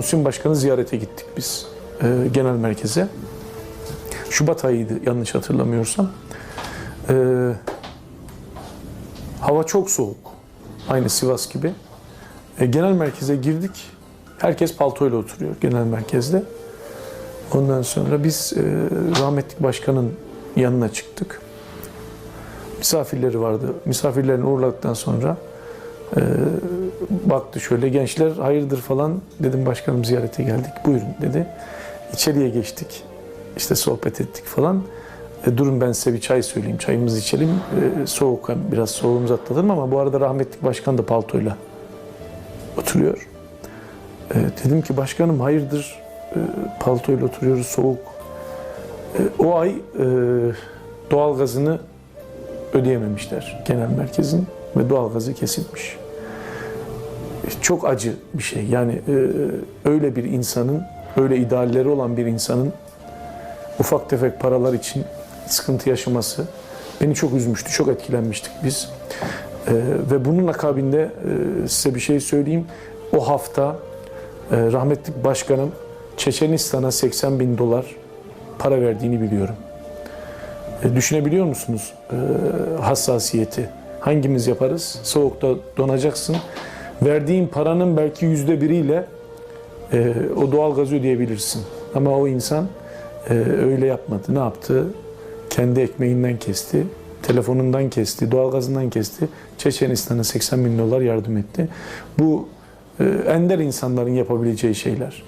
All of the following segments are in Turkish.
Muhsin Başkan'ı ziyarete gittik biz e, genel merkeze. Şubat ayıydı yanlış hatırlamıyorsam. E, hava çok soğuk. Aynı Sivas gibi. E, genel merkeze girdik. Herkes paltoyla oturuyor genel merkezde. Ondan sonra biz e, rahmetli başkanın yanına çıktık. Misafirleri vardı. Misafirlerini uğurladıktan sonra e, baktı şöyle gençler hayırdır falan dedim başkanım ziyarete geldik buyurun dedi. İçeriye geçtik. İşte sohbet ettik falan. E, durun ben size bir çay söyleyeyim. Çayımızı içelim. E, soğuk biraz soğuğumuzu atlatalım ama bu arada rahmetli başkan da paltoyla oturuyor. E, dedim ki başkanım hayırdır e, paltoyla oturuyoruz soğuk. E, o ay e, doğalgazını ödeyememişler genel merkezin ve doğalgazı kesilmiş. Çok acı bir şey. Yani e, öyle bir insanın, öyle idealleri olan bir insanın ufak tefek paralar için sıkıntı yaşaması beni çok üzmüştü, çok etkilenmiştik biz. E, ve bunun akabinde e, size bir şey söyleyeyim. O hafta e, rahmetli başkanım Çeçenistan'a 80 bin dolar para verdiğini biliyorum. Düşünebiliyor musunuz hassasiyeti? Hangimiz yaparız? Soğukta donacaksın. Verdiğin paranın belki yüzde biriyle e, o doğalgazı ödeyebilirsin. Ama o insan e, öyle yapmadı. Ne yaptı? Kendi ekmeğinden kesti, telefonundan kesti, doğalgazından kesti. Çeçenistan'a 80 bin dolar yardım etti. Bu e, ender insanların yapabileceği şeyler.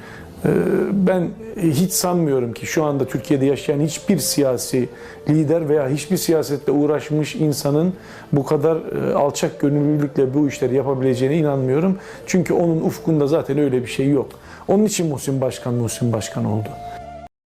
E, Ben hiç sanmıyorum ki şu anda Türkiye'de yaşayan hiçbir siyasi lider veya hiçbir siyasetle uğraşmış insanın bu kadar e, alçak gönüllülükle bu işleri yapabileceğine inanmıyorum. Çünkü onun ufkunda zaten öyle bir şey yok. Onun için Muhsin Başkan Muhsin Başkan oldu.